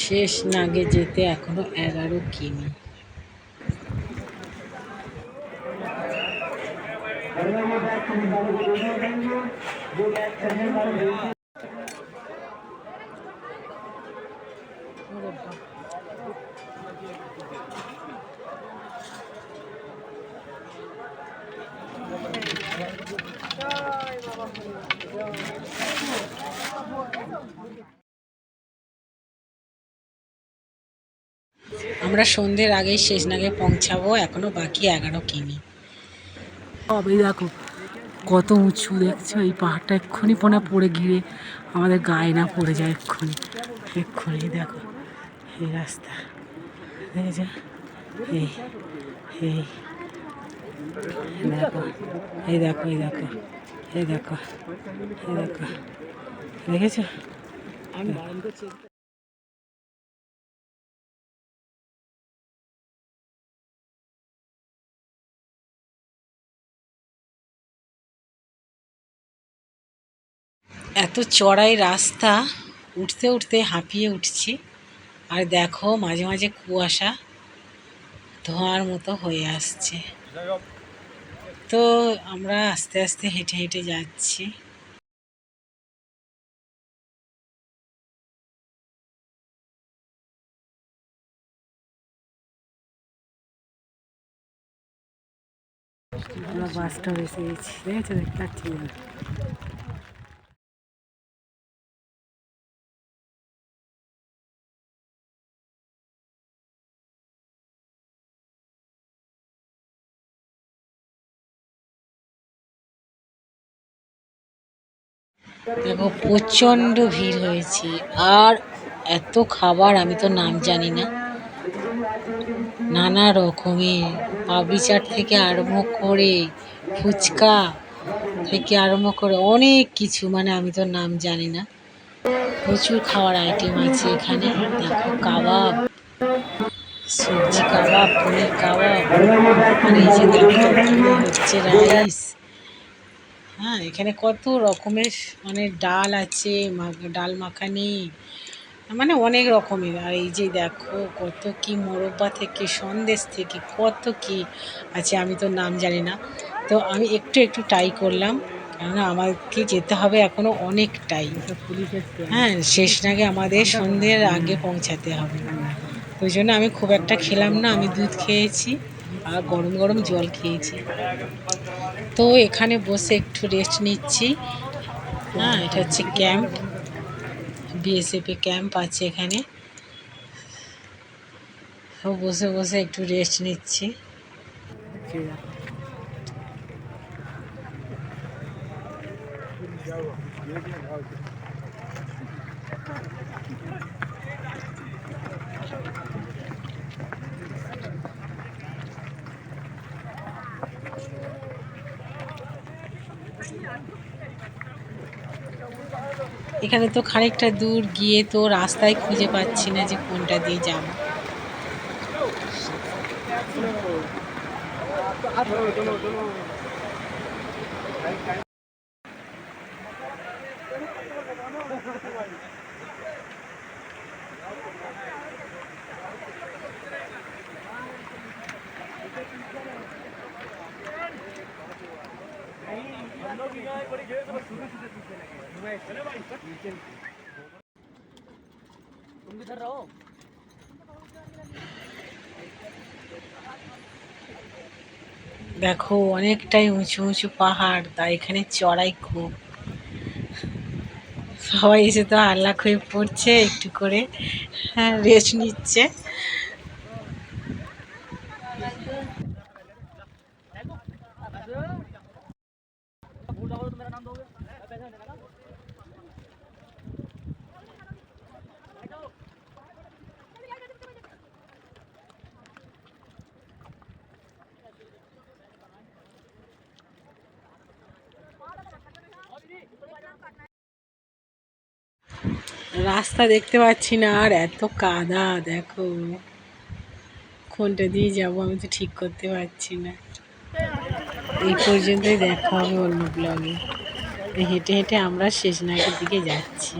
শেষ নাগে যেতে এখনও এগারো কিমি। আমরা সন্ধ্যের আগেই শেষ নাগে পৌঁছাবো, এখনও বাকি এগারো কিমি। তবে দেখো, কত উঁচু দেখছ, এই পাহাড়টা এক্ষুনি পোনা পড়ে গিয়ে আমাদের গায়ে না পড়ে যায় এক্ষুনি। এক্ষুনি দেখো, এই রাস্তা দেখেছ এই এই দেখো এই দেখো এই দেখো এই দেখো এই দেখো, দেখেছ? এত চড়াই রাস্তা, উঠতে উঠতে হাঁপিয়ে উঠছি। আর দেখো, মাঝে মাঝে কুয়াশা ধোঁয়ার মতো হয়ে আসছে। তো আমরা আস্তে আস্তে হেঁটে হেঁটে যাচ্ছি। আমরা বাসটা দেখেছ? দেখতে পাচ্ছি না। দেখো, প্রচণ্ড ভিড় হয়েছে। আর এত খাবার, আমি তো নাম জানি না। নানা রকমের পাবড়ি চাট থেকে আরম্ভ করে, ফুচকা থেকে আরম্ভ করে, অনেক কিছু মানে আমি তো নাম জানি না। প্রচুর খাওয়ার আইটেম আছে এখানে। দেখো, কাবাব, সবজি কাবাব, পনির কাবাব মানে এই যে হচ্ছে রাইস হ্যাঁ এখানে কত রকমের মানে ডাল আছে ডাল মাখানি মানে অনেক রকমের। আর এই যে দেখো কত কি মোরব্বা থেকে সন্দেশ থেকে কত কি আছে আমি তো নাম জানি না। তো আমি একটু একটু ট্রাই করলাম কেননা আমাকে যেতে হবে এখনও অনেকটাই। হ্যাঁ শেষ নাগে আমাদের সন্ধ্যের আগে পৌঁছাতে হবে। ওই জন্য আমি খুব একটা খেলাম না আমি দুধ খেয়েছি আর গরম গরম জল খেয়েছি। তো এখানে বসে একটু রেস্ট নিচ্ছি। হ্যাঁ এটা হচ্ছে ক্যাম্প বিএসএফ ক্যাম্প আছে এখানে। বসে বসে একটু রেস্ট নিচ্ছি। এখানে তো খানিকটা দূর গিয়ে তো রাস্তায় খুঁজে পাচ্ছি না যে কোনটা দিয়ে যাব। দেখো, অনেকটাই উঁচু উঁচু পাহাড়, তা এখানে চড়াই খুব। সবাই এসে তো আল্লাহ হয়ে পড়ছে, একটু করে হ্যাঁ রেস্ট নিচ্ছে। রাস্তা দেখতে পাচ্ছি না, আর এত কাদা, দেখো। কোনটা দিয়ে যাব আমি তো ঠিক করতে পারছি না। এই পর্যন্তই দেখা হবে অন্য ব্লগে হেঁটে হেঁটে আমরা শেষ নাগের দিকে যাচ্ছি।